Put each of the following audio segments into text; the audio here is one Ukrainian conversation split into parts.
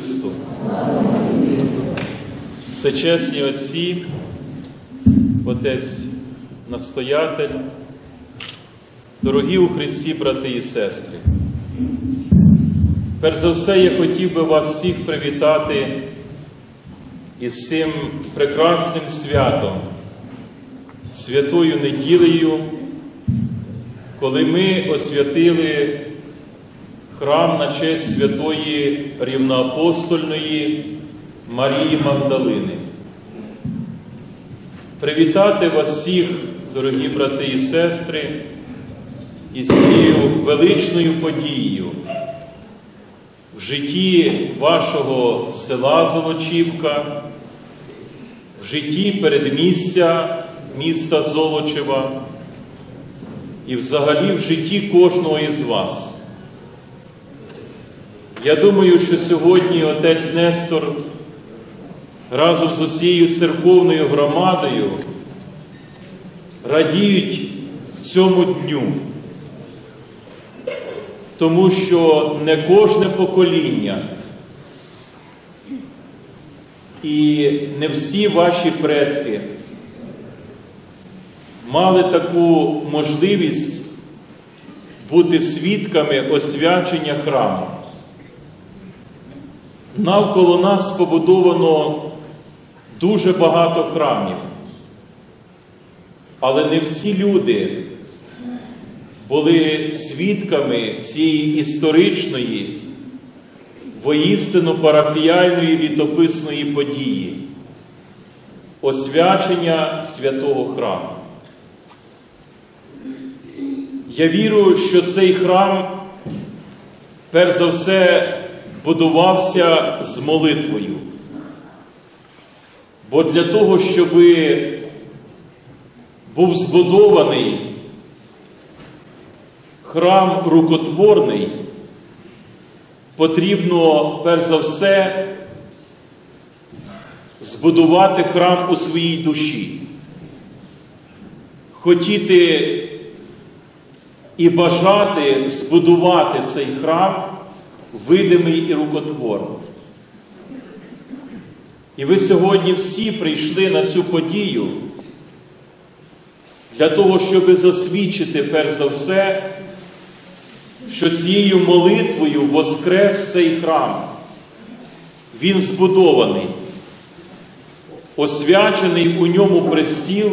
Христу! Всечесні Отці, Отець Настоятель, дорогі у Христі, брати і сестри. Перш за все, я хотів би вас всіх привітати із цим прекрасним святом, святою неділею, коли ми освятили храм на честь святої рівноапостольної Марії Магдалини. Привітати вас всіх, дорогі брати і сестри, із цією величною подією в житті вашого села Золочівка, в житті передмістя міста Золочева і взагалі в житті кожного із вас. Я думаю, що сьогодні отець Нестор разом з усією церковною громадою радіють цьому дню, тому що не кожне покоління і не всі ваші предки мали таку можливість бути свідками освячення храму. Навколо нас побудовано дуже багато храмів, але не всі люди були свідками цієї історичної, воістину парафіяльної літописної події, освячення святого храму. Я вірю, що цей храм, перш за все, будувався з молитвою. Бо для того, щоб був збудований храм рукотворний, потрібно перш за все збудувати храм у своїй душі, хотіти і бажати збудувати цей храм видимий і рукотворний. І ви сьогодні всі прийшли на цю подію для того, щоб засвідчити, перш за все, що цією молитвою воскрес цей храм. Він збудований, освячений у ньому престіл,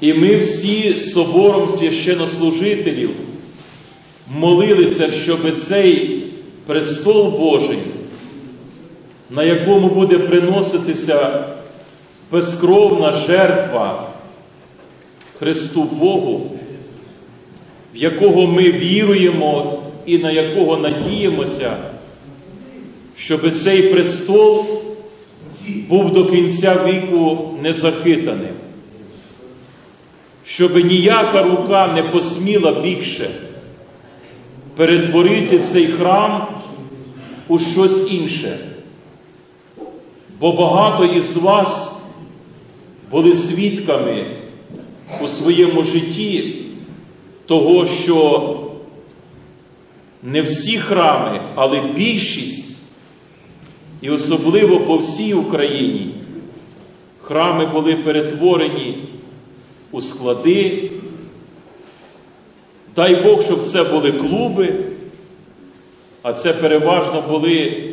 і ми всі собором священнослужителів молилися, щоб цей престол Божий, на якому буде приноситися безкровна жертва Христу Богу, в якого ми віруємо і на якого надіємося, щоб цей престол був до кінця віку незахитаним, щоб ніяка рука не посміла більше перетворити цей храм у щось інше. Бо багато із вас були свідками у своєму житті того, що не всі храми, але більшість, і особливо по всій Україні, храми були перетворені у склади. Дай Бог, щоб це були клуби, а це переважно були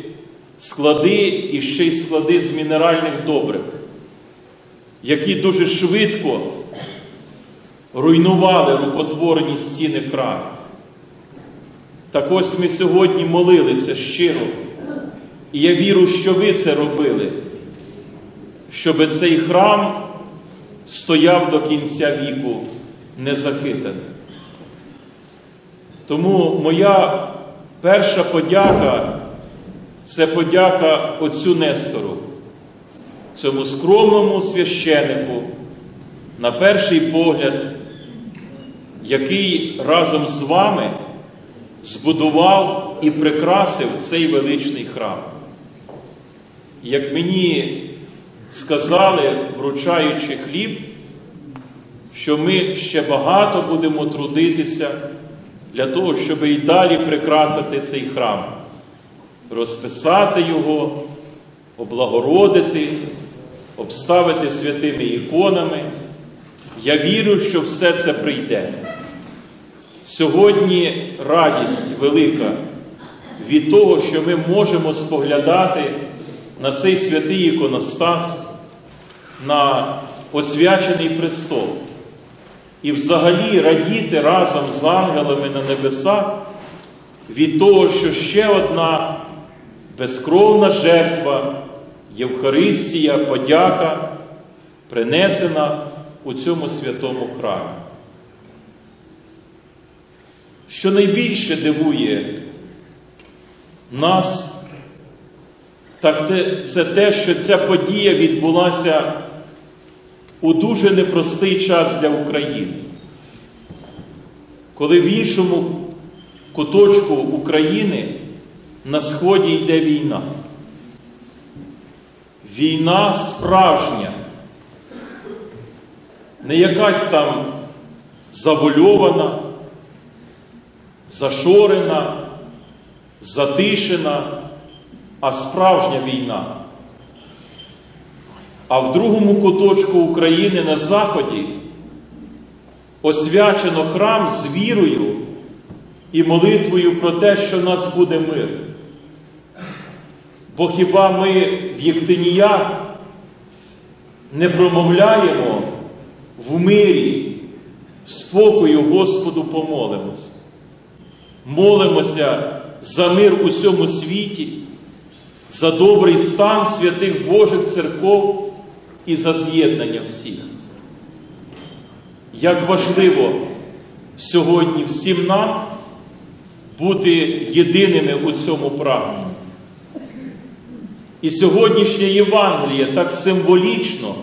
склади і ще й склади з мінеральних добрив, які дуже швидко руйнували рукотворені стіни храму. Так ось ми сьогодні молилися щиро, і я вірю, що ви це робили, щоб цей храм стояв до кінця віку незахитаний. Тому моя перша подяка це подяка Отцю Нестору, цьому скромному священику, на перший погляд, який разом з вами збудував і прикрасив цей величний храм. Як мені сказали, вручаючи хліб, що ми ще багато будемо трудитися для того, щоб і далі прикрасити цей храм, розписати його, облагородити, обставити святими іконами. Я вірю, що все це прийде. Сьогодні радість велика від того, що ми можемо споглядати на цей святий іконостас, на освячений престол. І взагалі радіти разом з ангелами на небесах від того, що ще одна безкровна жертва, Євхаристія, подяка принесена у цьому святому храмі. Що найбільше дивує нас, так це те, що ця подія відбулася у дуже непростий час для України, коли в іншому куточку України на Сході йде війна. Війна справжня, не якась там завольована, зашорена, затишена, а справжня війна. А в другому куточку України на Заході освячено храм з вірою і молитвою про те, що в нас буде мир. Бо хіба ми в Єктиніях не промовляємо в мирі, спокою Господу помолимось? Молимося за мир у всьому світі, за добрий стан святих Божих церков і за з'єднання всіх. Як важливо сьогодні всім нам бути єдиними у цьому прагненні. І сьогоднішнє Євангеліє так символічно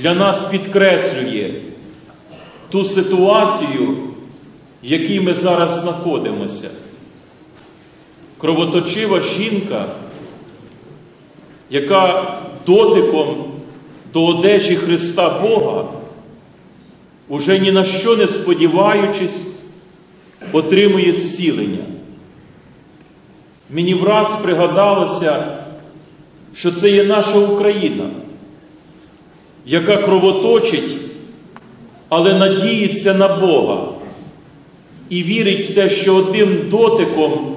для нас підкреслює ту ситуацію, в якій ми зараз знаходимося. Кровоточива жінка, яка дотиком до одежі Христа Бога, уже ні на що не сподіваючись, отримує зцілення. Мені враз пригадалося, що це є наша Україна, яка кровоточить, але надіється на Бога і вірить в те, що одним дотиком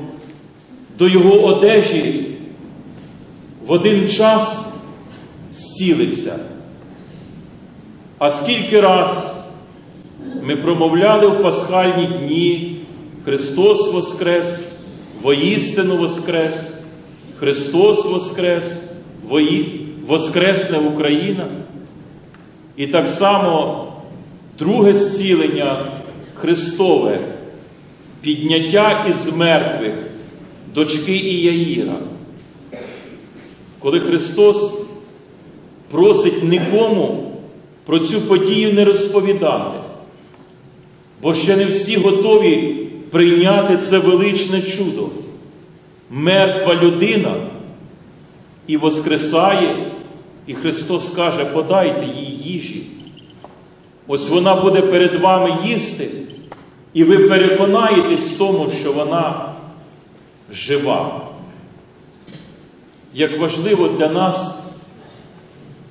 до Його одежі в один час зцілиться. А скільки раз ми промовляли в пасхальні дні Христос Воскрес, воістину Воскрес, Христос Воскрес, вої... Воскресне Україна. І так само друге зцілення Христове, підняття із мертвих дочки Іяїра. Коли Христос просить нікому про цю подію не розповідати, бо ще не всі готові прийняти це величне чудо. Мертва людина і воскресає, і Христос каже, подайте їй їжі. Ось вона буде перед вами їсти, і ви переконаєтесь в тому, що вона жива. Як важливо для нас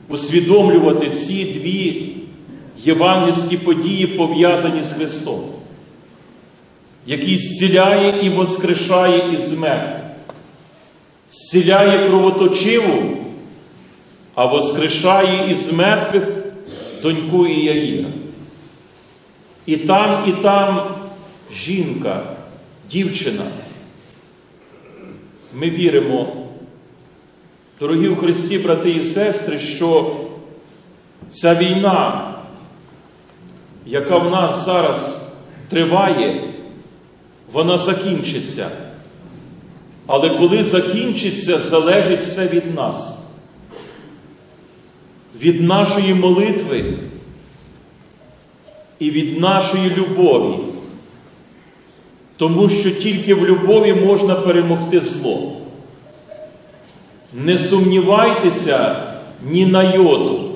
усвідомлювати ці дві євангельські події, пов'язані з Христом, який зціляє і воскрешає із мертвих, зціляє кровоточиву, а воскрешає із мертвих доньку Іяїра. І там, і там жінка, дівчина. Ми віримо, дорогі у Христі, брати і сестри, що ця війна, яка в нас зараз триває, вона закінчиться. Але коли закінчиться, залежить все від нас, від нашої молитви і від нашої любові. Тому що тільки в любові можна перемогти зло. Не сумнівайтеся ні на йоту,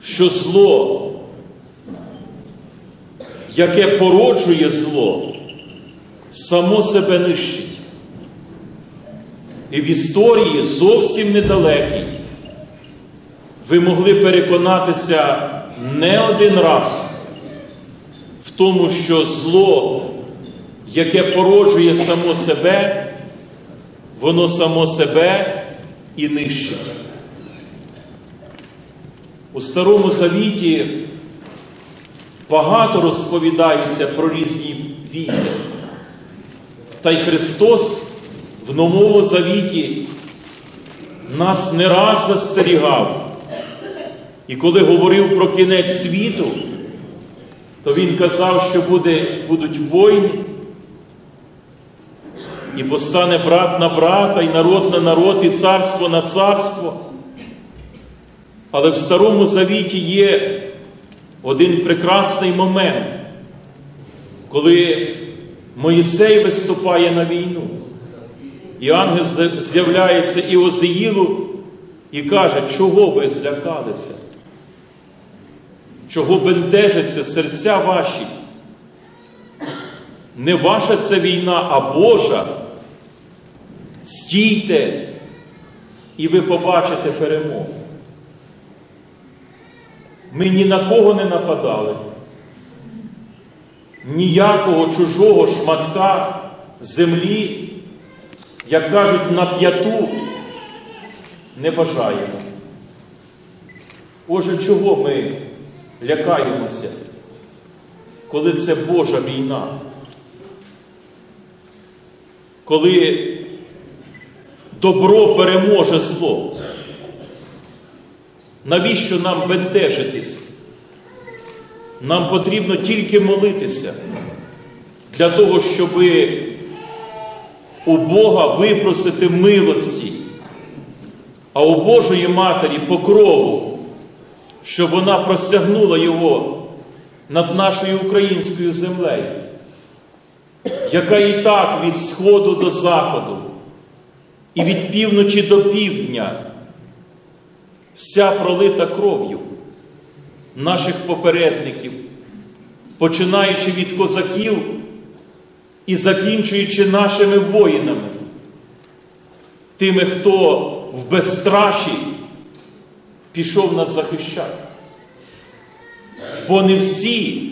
що зло яке породжує зло, само себе нищить. І в історії зовсім недалекій ви могли переконатися не один раз в тому, що зло, яке породжує само себе, воно само себе і нищить. У Старому Завіті багато розповідаються про різні війни. Та й Христос в Новому Завіті нас не раз застерігав. І коли говорив про кінець світу, то Він казав, що буде, будуть війни, і постане брат на брата, і народ на народ, і царство на царство. Але в Старому Завіті є один прекрасний момент, коли Моїсей виступає на війну. І ангел з'являється і Озеїлу і каже, чого ви злякалися? Чого бентежаться серця ваші? Не ваша це війна, а Божа. Стійте, і ви побачите перемогу. Ми ні на кого не нападали, ніякого чужого шматка землі, як кажуть, на п'яту не бажаємо. Отже, чого ми лякаємося, коли це Божа війна? Коли добро переможе зло? Навіщо нам бентежитись? Нам потрібно тільки молитися для того, щоб у Бога випросити милості, а у Божої Матері покрову, щоб вона простягнула його над нашою українською землею, яка і так від сходу до заходу, і від півночі до півдня вся пролита кров'ю наших попередників, починаючи від козаків і закінчуючи нашими воїнами, тими, хто в безстраші пішов нас захищати. Бо не всі,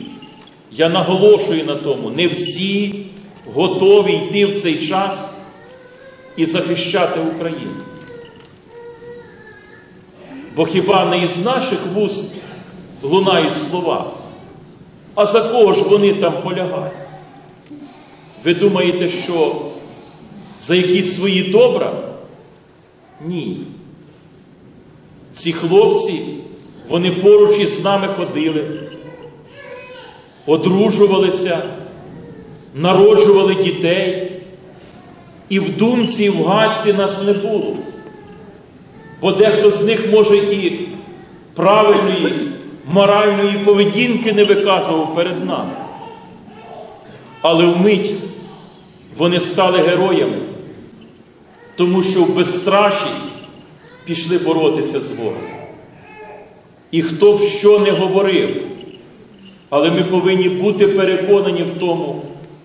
я наголошую на тому, не всі готові йти в цей час і захищати Україну. Бо хіба не із наших вуст лунають слова? А за кого ж вони там полягають? Ви думаєте, що за якісь свої добра? Ні. Ці хлопці, вони поруч із нами ходили, одружувалися, народжували дітей, і в думці, і в гадці нас не було. Бо дехто з них, може, і правильної, моральної поведінки не виказував перед нами. Але вмить вони стали героями, тому що в безстраші пішли боротися з Богом. І хто б що не говорив, але ми повинні бути переконані в тому,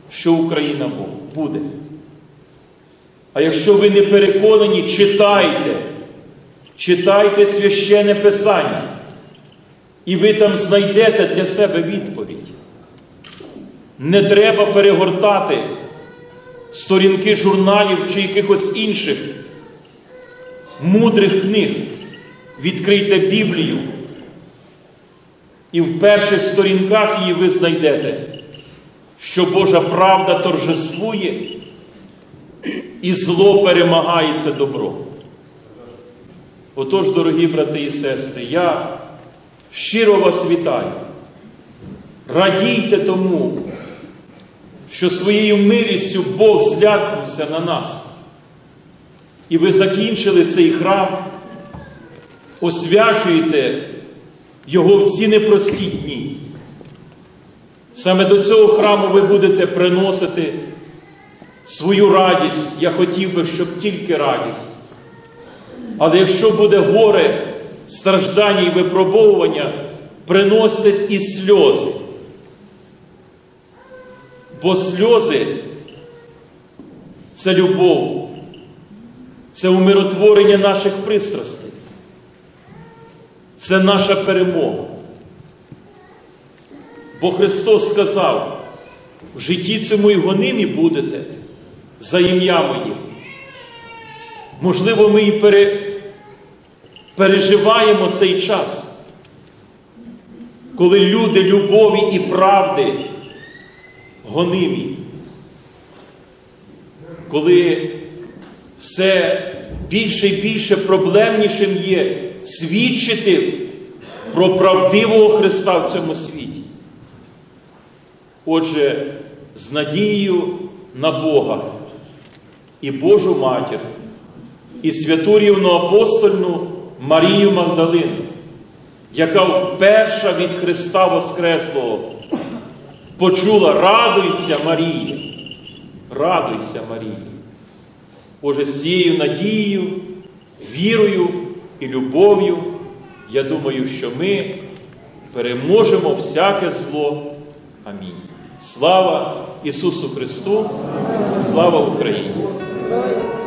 що Україна буде. А якщо ви не переконані, читайте. Читайте священне Писання, і ви там знайдете для себе відповідь. Не треба перегортати сторінки журналів чи якихось інших мудрих книг. Відкрийте Біблію. І в перших сторінках її ви знайдете, що Божа правда торжествує і зло перемагається добро. Отож, дорогі брати і сестри, я щиро вас вітаю. Радійте тому, що своєю милістю Бог злякнувся на нас. І ви закінчили цей храм, освячуєте його в ці непрості дні. Саме до цього храму ви будете приносити свою радість. Я хотів би, щоб тільки радість. Але якщо буде горе, страждання і випробовування, приносите і сльози. Бо сльози це любов, це умиротворення наших пристрастей, це наша перемога. Бо Христос сказав, в житті цьому і гонимі будете за ім'я Моє. Можливо, ми і пере, переживаємо цей час, коли люди любові і правди гонимі, коли все більше і більше проблемнішим є свідчити про правдивого Христа в цьому світі. Отже, з надією на Бога і Божу Матір, і святу рівноапостольну Марію Магдалину, яка вперша від Христа Воскреслого почула радуйся, Марія, радуйся, Марія. Отже, з цією надією, вірою і любов'ю, я думаю, що ми переможемо всяке зло. Амінь. Слава Ісусу Христу, слава Україні! dois.